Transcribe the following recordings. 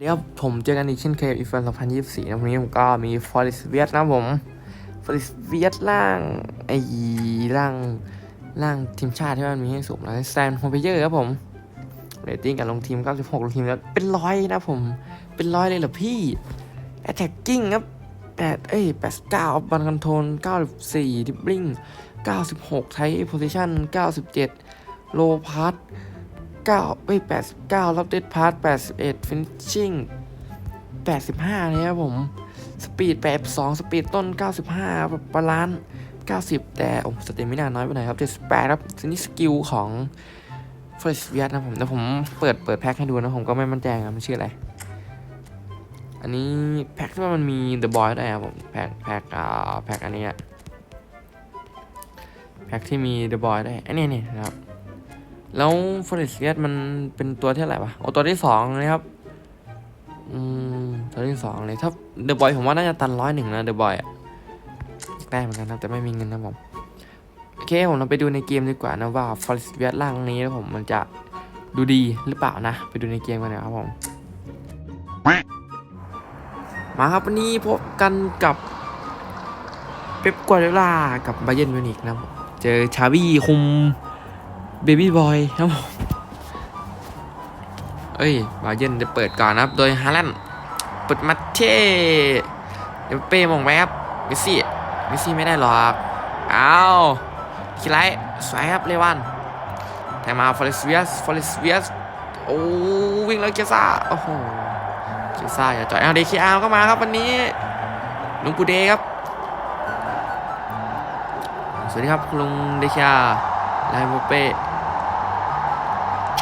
เดี๋ยวผมเจอกันอีกเช่นเคยอีฟน2024นะวันนี้ผมก็มีฟอริสเวียตนะผมฟอริสเวียตล่างไอ้ล่างล่างทีมชาติที่มันมีให้สูงแล้วแซนโฮเปเยอร์ครับผมเรตติ้งการลงทีม96ลงทีมแล้วเป็นร้อยนะผม เป็นร้อยเลยเหรอพี่ attacking ครับ8เอ้ย89บันคอนโทรล94ดิบลิง96ไทโพซิชัน97โลพาร์ ท9เอ้ย89รับเดดพาร์ท81ฟินชิ่ง85เลยครับผม สปีด82สปีดต้น 95แบบบาลานซ์90 แต่โอ้สเตมินาน้อยไปหน่อยครับ78ครับทีนี้สกิลของเฟรชเวียดนะผมแต่ผมเปิดเปิดแพ็คให้ดูนะผมก็ไม่มั่นใจครับมันชื่ออะไร อันนี้แพ็คที่ว่ามันมี The Boy ด้วยครับผมแพ็คแพ็คอ่าแพ็คอันนี้แพ็คที่มี The Boy ด้วยอันนี้นี่นะครับ แล้วฟอร์เรสเลียมันเป็นตัวที่เท่าไหร่วะโอ้ตัวที่สองเลยครับ อืม ตัวที่สองเลย ถ้าเดอะบอยผมว่าน่าจะตันร้อยหนึ่งนะเดอะบอยอะได้เหมือนกันนะแต่ไม่มีเงินนะผม โอเคผมเราไปดูในเกมดีกว่านะว่าฟอร์เรสเลียล่างนี้นะผมมันจะดูดีหรือเปล่านะ ไปดูในเกมกันนะครับผม มาครับวันนี้พบกันกับเป๊ปกัวเดล่ากับบาเยนมิวนิกนะผมเจอชาบี้คุม เบบี้บอยครับผมเอ้ย บาเยร์นจะเปิดก่อนนะครับ โดยฮาแลนด์เปิดมาเช่เดี๋ยวเป้มองไหมครับเมสซี่เมสซี่ไม่ได้หรอกเอาคิไลสวยครับเลวันแทงมาฟอริสเวียสฟอริสเวียสโอ้วิ่งแล้วเกซ่าโอ้โหคิวซ่าอย่าจ่อยเอาเดคิอาร์ก็มาครับวันนี้ลุงปูเดครับ สวัสดีครับลุงเดคิอาร์ไลโมเป้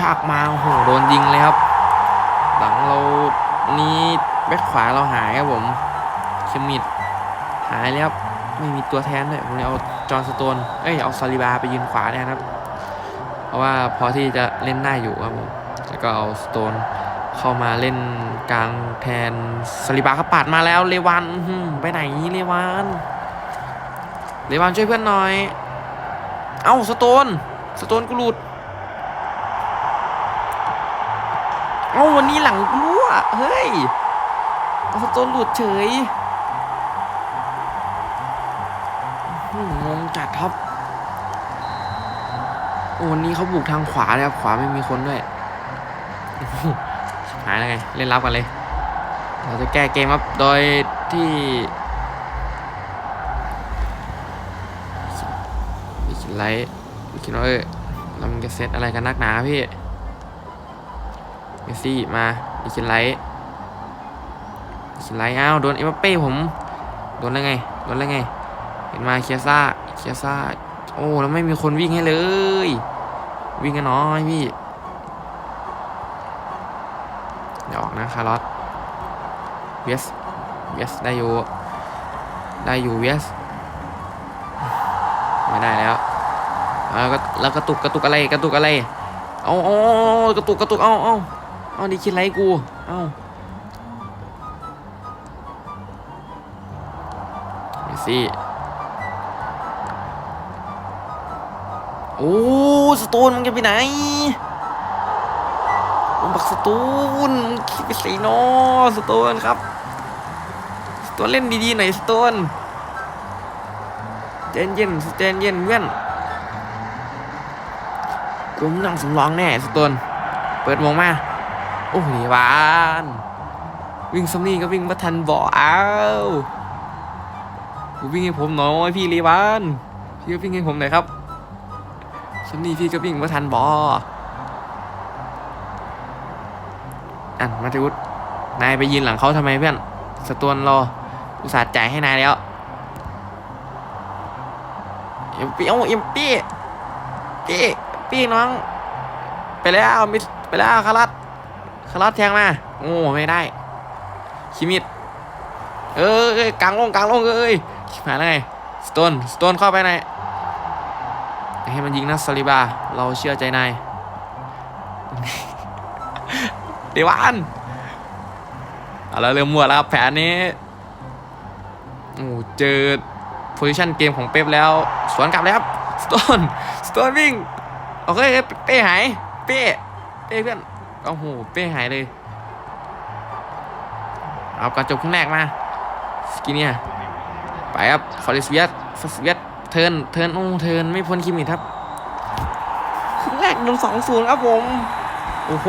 ชากมาโอ้โหโดนยิงเลยครับ หลังเรานี้แบ็คขวาเราหายครับผมเคมิดหายเลยครับไม่มีตัวแทนเลยผมเลยเอาจอห์นสโตน เอ้ยเอาซาลิบาไปยืนขวาเนี่ยครับ เพราะว่าพอที่จะเล่นได้อยู่ครับผมแล้วก็เอาสโตนเข้ามาเล่นกลางแทนสลิบาเขาปาดมาแล้วเลวันไปไหนเลวันเลวันช่วยเพื่อนหน่อย เอ้าสโตน สโตนกูหลุด เอ้าวันนี้หลังรั่วเฮ้ยเอาสโตนหลุดเฉยงงจัดครับโอ้วันนี้เขาบุกทางขวาเลยครับขวาไม่มีคนด้วยหายแล้วไง เล่นรับกันเลย เราจะแก้เกมครับ โดยที่วิคินไลท์วิคินว่าเออเรามันจะเซตอะไรกันนักหนาพี่ เมสซี่มาวิคินไลท์วิคินไลท์อ้าวโดนเอ็มเป้ผมโดนแล้วไงโดนแล้วไง เห็นมาเคียซ่าเคียซ่าโอ้แล้วไม่มีคนวิ่งให้เลย วิ่งกันน้อยพี่เดี๋ยวออกนะคาร์ลอสเวสเวสได้อยู่ได้อยู่เวสไม่ได้แล้วแล้วก็แล้วกระตุกกระตุกอะไรกระตุกอะไรเอาเอาเอากระตุกกระตุกเอาเอา เอาดิคิดไรกู เอาเมสซี่ โอ้สโตนมึงจะไปไหนผมบักสตูนมึงคิดไปสิโนสตูนครับ สตูนเล่นดีๆหน่อยสตูนเจนเย็นเจนเย็นเพื่อนกูมึงนั่งสำรองแน่สตูนเปิดวงมา โอ้ยหวานวิ่งสำนี่ก็วิ่งมาทันบ่อ้าววิ่งให้ผมหน่อยพี่ลีวานพี่ก็วิ่งให้ผมหน่อยครับสำนี่พี่ก็วิ่งมาทันบ่อะมาติวุฒนายไปยืนหลังเขาทำไมเพื่อนสตวนรออุตส่าห์จ่ายให้นายแล้วเอ็มปี้เอ็มปี้ปี้ปี้น้อง ไปแล้วมิไปแล้วคารัต คารัตแทงมา โอ้ไม่ได้ คิมิดเอ้ยกลางลงกลางลงเอ้ยชิบหายแล้วไงสโตนสโตนเข้าไปไหนให้มันยิงนะสลิบา เราเชื่อใจนายเดวานเอาแล้วเริ่มมั่วแล้วแผนนี้โอ้เจอโพซิชันเกมของเป๊ปแล้ว สวนกลับเลยครับสโตนสโตนวิ่งโอเคเป้หายเป้เป้เพื่อน โอ้โห เป้หายเลย เอากระจกข้างแรกมา สกินเนี่ย ไปครับฟอริสเวียสฟอริสเวียสเทิร์นเทิร์นโอ้เทิร์นไม่พ้นคิมิดครับครึ่งแรกโดนสองศูนย์ครับผม โอ้โห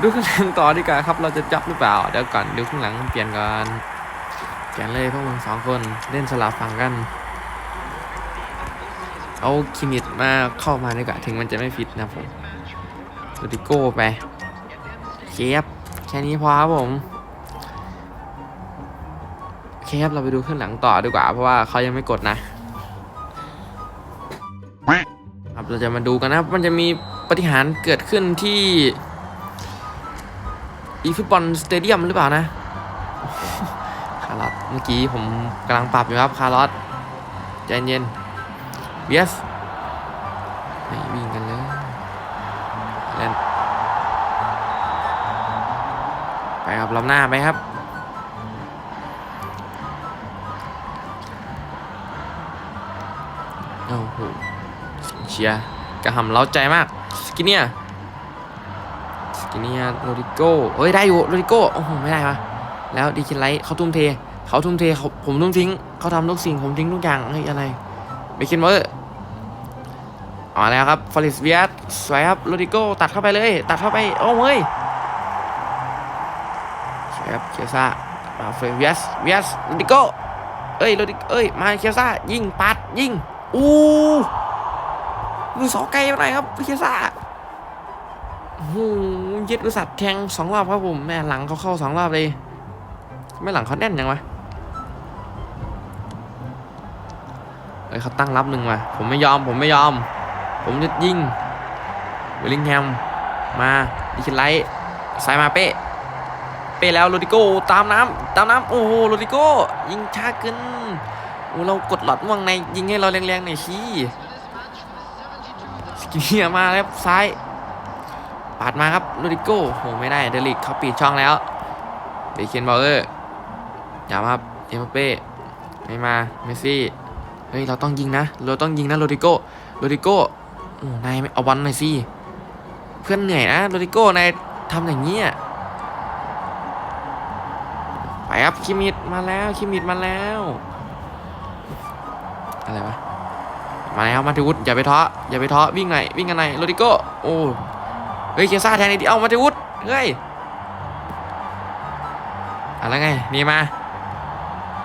ดูข้างหลังต่อดีกว่าครับ เราจะจับหรือเปล่า เดี๋ยวก่อนดูข้างหลังเปลี่ยนก่อนเปลี่ยนเลยพวกมึงสองคนเล่นสลับฝั่งกัน เอาคิมิดมาเข้ามาดีกว่า ถึงมันจะไม่ผิดนะผมโรดิโก้ไป เคฟแค่นี้พอครับผมเคฟเราไปดูข้างหลังต่อดีกว่า เพราะว่าเขายังไม่กดนะครับเราจะมาดูกันนะครับมันจะมีปฏิหารเกิดขึ้นที่อีฟุตบอลสเตเดียมหรือเปล่านะคาร์ลอตเมื่อกี้ผมกำลังปรับอยู่ครับคาร์ลอตใจเย็นเบียสไม่วิ่งกัน ไปครับลำหน้าไปครับโอ้โหเชียร์กระหำเล้าใจมากสกินเนียสกินเนียโรดิโก้เอ้ยได้อยู่โรดิโก้โอ้โหไม่ได้ปะแล้วดีคินไลท์เขาทุ่มเทเขาทุ่มเทเขาผมทุ่มทิ้งเขาทำทุกสิ่งผมทิ้งทุกอย่างเฮ้ยอะไรเบคินเมอร์เอาแล้วครับฟอริสเวียสสวยครับโรดิโก้ตัดเข้าไปเลย ตัดเข้าไปโอ้เฮ้ย ครับเคียซ่ามาเฟรเวียสเวียสโรดิโกเอ้ยโรดิเอ้ยมาเคียซ่ายิงปัดยิงอู้มือสองไกลไปครับพี่ซ่าโอ้โหยึดบริษัทแทงสองรอบครับผมแม่หลังเขาเข้าสองรอบเลยไม่หลังเขาแน่นยังวะเอ้ยเขาตั้งรับหนึ่งว่ะผมไม่ยอมผมไม่ยอม ผมจะยิงเวลลิงแฮมมาดิคินไลท์สายมาเป้ เป้แล้วโรดิโก้ตามน้ำตามน้ำโอ้โหโรดิโก้ยิงช้าเกินโอ้เรากดหลอดม่วงในยิงให้เราแรงๆหน่อยชี้สกิเนียมาแล้วซ้ายปาดมาครับโรดิโก้โหไม่ได้เดลิกเขาปิดช่องแล้วเบเคนบอลเลอร์อย่ามาเอ็มเป้ไม่มาเมสซี่เฮ้ยเราต้องยิงนะ เราต้องยิงนะโรดิโก้โรดิโก้โอ้นายเอาบอลหน่อยสิเพื่อนเหนื่อยนะโรดิโก้นายทำอย่างนี้อะไป ครับคิมิดมาแล้วคิมิดมาแล้ว อะไรวะมาแล้วมาทิวุฒอย่าไปท้ออย่าไปท้อวิ่งไหนวิ่งกันหนโรดิโก้โอ้เฮ้ยเคียซ่าแทนไอ้ที่เอามาทิวุฒเฮ้ยอะไรไงนี่มา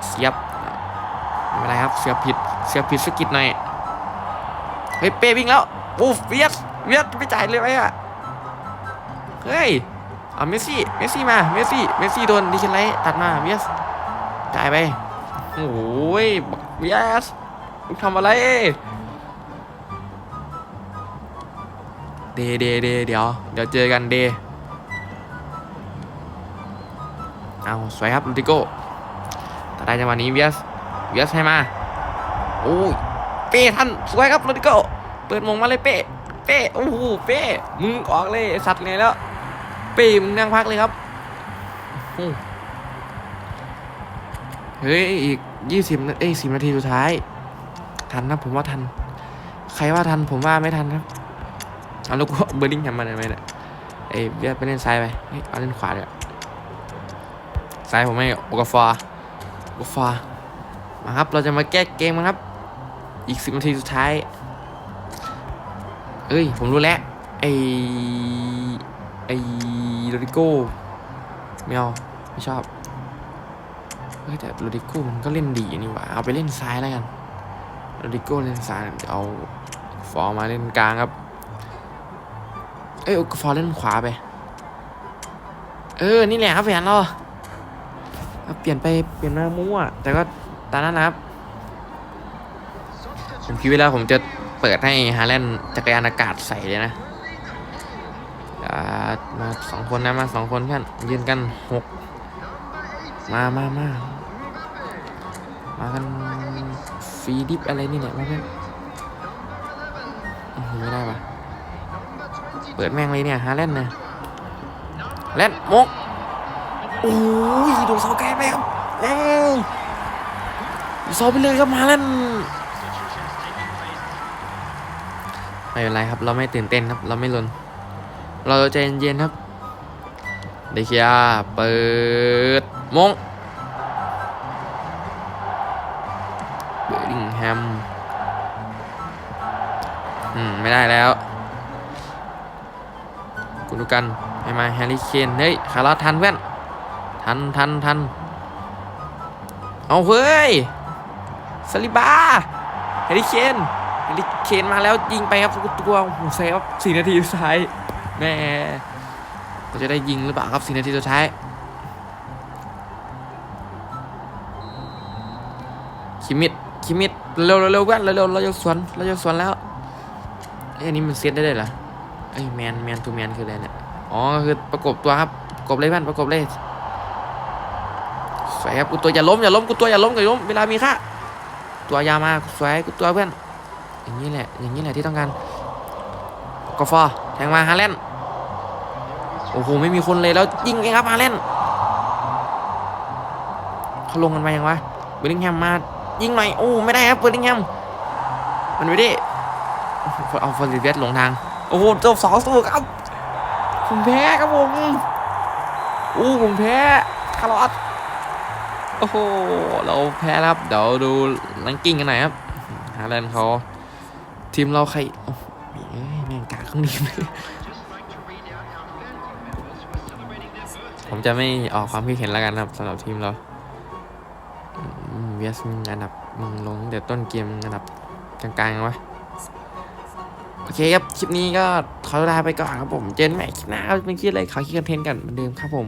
เสียบไม่เป็นไรครับเสียบผิดเสียบผิดสกิดหน่อยเฮ้ยเป้วิ่งแล้วโอ้เวียสเวียสไม่จ่ายเลยไหมอะเฮ้ย เอาเมสซี่ เมสซี่มา เมสซี่ เมสซี่โดนดิเชนไลท์ตัดมาเวียสจ่ายไป โอ้ยเวียสมึงทำอะไร เดเดเดเดี๋ยว เดี๋ยวเจอกันเด เอาสวยครับลูติโก้แต่ได้จังหวะนี้เวียส เวียสให้มา โอ้ย เป้ท่านสวยครับลูติโก้ เปิดมงมาเลยเป้ เป้ โอ้โห เป้ มึงออกเลยสัตว์ไงแล้ว ป้มึงนั่งพักเลยครับโอ้เฮ้ยอีกยี่สิบเอ้ยสิบนาทีสุดท้าย ทันนะผมว่าทัน ใครว่าทันผมว่าไม่ทันครับเอาลูกเบอร์ดิงทำมาไหมเนี่ยเอ้ยเบียดไปเล่นซ้ายไปเฮ้ยเอาเล่นขวาเลยซ้ายผมไม่โอกาฟาโอกาฟามาครับ เราจะมาแก้เกมกันครับ อีกสิบนาทีสุดท้าย เอ้ย ผมรู้แล้วไอไอโรดิโก้ไม่เอาไม่ชอบเฮ้ยแต่โรดิโก้มันก็เล่นดีนี่หว่าเอาไปเล่นซ้ายแล้วกันโรดิโก้เล่นซ้ายเดี๋ยวเอาฟอร์มาเล่นกลางครับ เอ้ยฟอร์เล่นขวาไป เออ นี่แหละครับแผนเราเปลี่ยนไปเปลี่ยนมามั่ว แต่ก็ตามนั้นนะครับผมคิดไว้แล้วผมจะเปิดให้ฮาแลนด์จักรยานอากาศใส่เลยนะ สองคนนะมาสองคนกันยืนกันหกมามามามากันฟรีดิฟอะไรนี่แหละมาเพื่อนโอ้โหไม่ได้ปะเปิดแม่งเลยเนี่ยฮาแลนนะแลนมกโอ้ยดนเสาแกนไปครับเอ้ยเสาไปเลยครับฮาแลนไม่เป็นไรครับ เราไม่ตื่นเต้นครับ เราไม่ลน เราใจเย็นๆครับ เดเคียเปิดมงเบอร์ดิงแฮมอืม ไม่ได้แล้วกุนกันให้มาแฮร์รี่เคนเฮ้ยคาร์ลทันเพื่น ทันทันทันเอาเฮ้ยสลิบาแฮร์รี่เคนแฮร์รี่เคนมาแล้วยิงไปครับตัวโอ้โหเซฟสี่นาทีสุดท้ายแม่ เราจะได้ยิงหรือเปล่าครับสี่นาทีสุดท้ายคิมิดคิมิดเร็วเร็วเร็วเพื่อนเร็วเร็วเราจะสวนเราจะสวนแล้วเอ้อันนี้มันเซตได้เลยเหรอเอ้แมนแมนทูแมนคืออะไรเนี่ยอ๋อคือประกบตัวครับประกบเลยเพื่นประกบเลยสวยครับกูตัวอย่าล้มอย่าล้มกูตัวอย่าล้มอย่าล้มเวลามีค่าตัวยามาสวยกูตัวเพื่อนอย่างนี้แหละอย่างนี้แหละที่ต้องการกฟอแทงมาฮาเลน โอ้โหไม่มีคนเลยแล้วยิงเองครับฮาเลนเขาลงกันมายังวะเบอร์ลิงแฮมมายิงหน่อยโอ้ไม่ได้ครับเบอร์ลิงแฮมมันไม่ได้เอาฟอร์ริเวสหลงทาง โอ้โหจบสองสูครับผมแพ้ครับผมโอ้ผมแพ้คาร์ลอสโอ้โหเราแพ้ครับเดี๋ยวดูลังกิ้งกันหน่อยครับฮาแลนด์เขาทีมเราใครโอ้โหเอ้ยแม่งกากข้างนี้เลย ผมจะไม่ออกความคิดเห็นแล้วกันครับสำหรับทีมเราเวียสมึงอันดับมึงลงแต่ต้นเกมอันดับกลางๆวะโอเคครับ คลิปนี้ก็ขอลาไปก่อนครับผม เจนใหม่คลิปหน้าครับเป็นคลิปอะไรขอคิดคอนเทนต์กันเหมือนเดิมครับผม